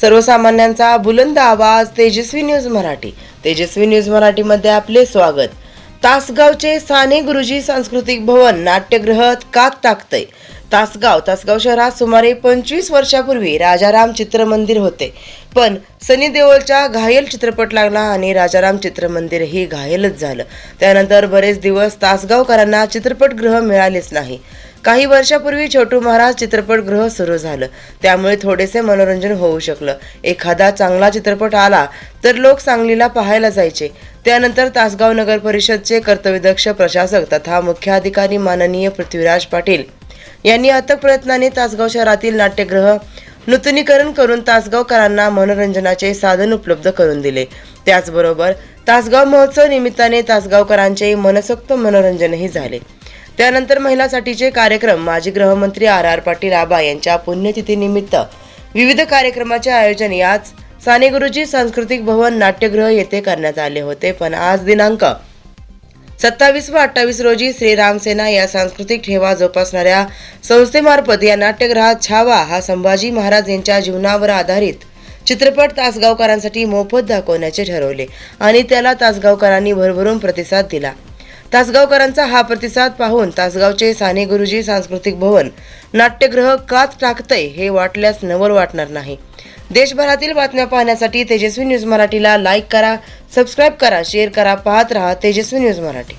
सर्वसामान्यांचा बुलंद आवाज तेजस्वी न्यूज मराठी. तेजस्वी न्यूज मराठीमध्ये आपले स्वागत. तासगावचे साने गुरुजी सांस्कृतिक भवन नाट्यगृहात कात टाकतय. तासगाव तासगाव शहरात सुमारे पंचवीस वर्षापूर्वी राजाराम चित्रमंदिर होते. पण सनी देओलच्या घायल चित्रपट लागला आणि राजाराम चित्रमंदिरही घायलच झालं. त्यानंतर बरेच दिवस तासगावकरांना चित्रपटगृह मिळालेच नाही. काही वर्षापूर्वी छोटू महाराज चित्रपटगृह सुरू झालं. त्यामुळे थोडेसे मनोरंजन होऊ शकलं. एखादा चांगला चित्रपट आला तर लोक सांगलीला पाहायला जायचे. त्यानंतर तासगाव नगर परिषदचे कर्तव्यदक्ष प्रशासक तथा मुख्याधिकारी माननीय पृथ्वीराज पाटील यांनी अथक प्रयत्नाने तासगाव शहरातील नाट्यगृह नूतनीकरण करून तासगावकरांना मनोरंजनाचे साधन उपलब्ध करून दिले. त्याचबरोबर तासगाव महोत्सव निमित्ताने तासगावकरांचे मनसोक्त मनोरंजनही झाले. त्यानंतर महिलांसाठीचे कार्यक्रम माजी गृहमंत्री आर आर पाटील आबा यांच्या पुण्यतिथीनिमित्त विविध कार्यक्रमाचे आयोजन याच साने गुरुजी सांस्कृतिक भवन नाट्यगृह येथे करण्यात आले होते. पण आज दिनांक सत्तावीस व अठ्ठावीस रोजी श्रीराम सेना या सांस्कृतिक ठेवा जोपासणाऱ्या संस्थेमार्फत या नाट्यगृहात छावा हा संभाजी महाराज यांच्या जीवनावर आधारित चित्रपट तासगावकरांसाठी मोफत दाखवण्याचे ठरवले आणि त्याला तासगावकरांनी भरभरून प्रतिसाद दिला. तासगावकरांचा हा प्रतिसाद पाहून तासगावचे साने गुरुजी सांस्कृतिक भवन नाट्यगृह कात टाकतंय हे वाटल्यास नवल वाटणार नाही. देशभरातील बातम्या पाहण्यासाठी तेजस्वी न्यूज मराठीला लाईक करा सबस्क्राईब करा शेअर करा पाहत रहा तेजस्वी न्यूज मराठी.